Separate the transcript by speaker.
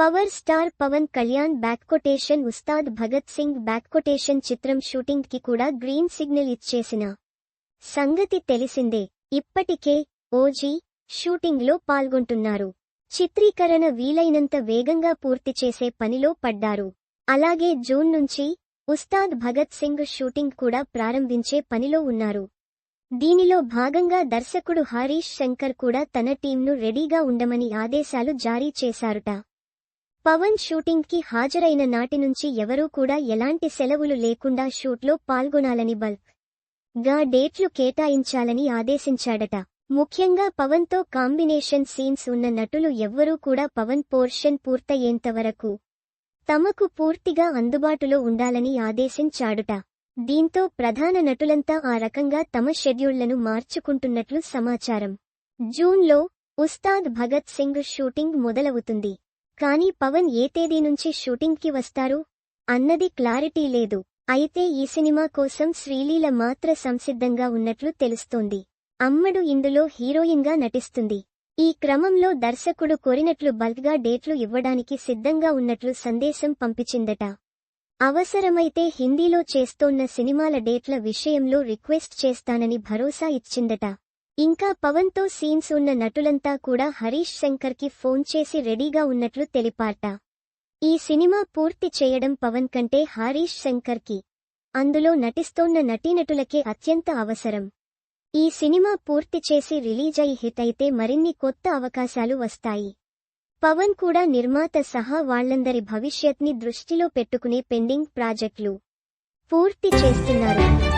Speaker 1: Power star Pawan Kalyan back quotation Ustaad Bhagat Singh back quotation చిత్రం షూటింగ్కి కూడా green signal ఇచ్చేసిన సంగతి తెలిసిందే ఇప్పటికే ఓజీ షూటింగ్లో పాల్గొంటున్నారు చిత్రీకరణ వీలైనంత వేగంగా పూర్తి చేసే పనిలో పడ్డారు అలాగే జూన్ నుంచి ఉస్తాద్ భగత్ సింగ్ షూటింగ్ కూడా ప్రారంభించే పనిలో ఉన్నారు దీనిలో భాగంగా దర్శకుడు హరీష్ శంకర్ కూడా తన టీంను రెడీగా ఉండమని ఆదేశాలు జారీ చేశారుట పవన్ షూటింగ్కి హాజరైన నాటి నుంచి ఎవరూ కూడా ఎలాంటి సెలవులు లేకుండా షూట్లో పాల్గొనాలని బల్క్గా డేట్లు కేటాయించాలని ఆదేశించాడట. ముఖ్యంగా పవన్తో కాంబినేషన్ సీన్స్ ఉన్న నటులు ఎవ్వరూ కూడా పవన్ పోర్షన్ పూర్తయ్యేంతవరకు తమకు పూర్తిగా అందుబాటులో ఉండాలని ఆదేశించాడుట. దీంతో ప్రధాన నటులంతా ఆ రకంగా తమ షెడ్యూళ్ళను మార్చుకుంటున్నట్లు సమాచారం. జూన్లో ఉస్తాద్ భగత్ సింగ్ షూటింగ్ మొదలవుతుంది. కానీ పవన్ ఏ తేదీ నుంచి షూటింగ్కి వస్తారు? అన్నది క్లారిటీ లేదు. అయితే ఈ సినిమా కోసం శ్రీలీల మాత్ర సంసిద్ధంగా ఉన్నట్లు తెలుస్తోంది. అమ్మడు ఇందులో హీరోయిన్గా నటిస్తుంది. ఈ క్రమంలో దర్శకుడు కోరినట్లు బల్క్గా డేట్లు ఇవ్వడానికి సిద్ధంగా ఉన్నట్లు సందేశం పంపించిందట. అవసరమైతే హిందీలో చేస్తోన్న సినిమాల డేట్ల విషయంలో రిక్వెస్ట్ చేస్తానని భరోసా ఇచ్చిందట. ఇంకా పవన్తో సీన్స్ ఉన్న నటులంతా కూడా హరీష్ శంకర్కి ఫోన్ చేసి రెడీగా ఉన్నట్లు తెలిపాట ఈ సినిమా పూర్తి చేయడం పవన్ కంటే హరీష్ శంకర్కి. అందులో నటిస్తోన్న నటీనటులకే అత్యంత అవసరం. ఈ సినిమా పూర్తి చేసి రిలీజ్ అయి హిట్ అయితే మరిన్ని కొత్త అవకాశాలు వస్తాయి. పవన్ కూడా నిర్మాత సహా వాళ్ళందరి భవిష్యత్ని దృష్టిలో పెట్టుకునే పెండింగ్ ప్రాజెక్టులు. పూర్తి చేస్తున్నారు.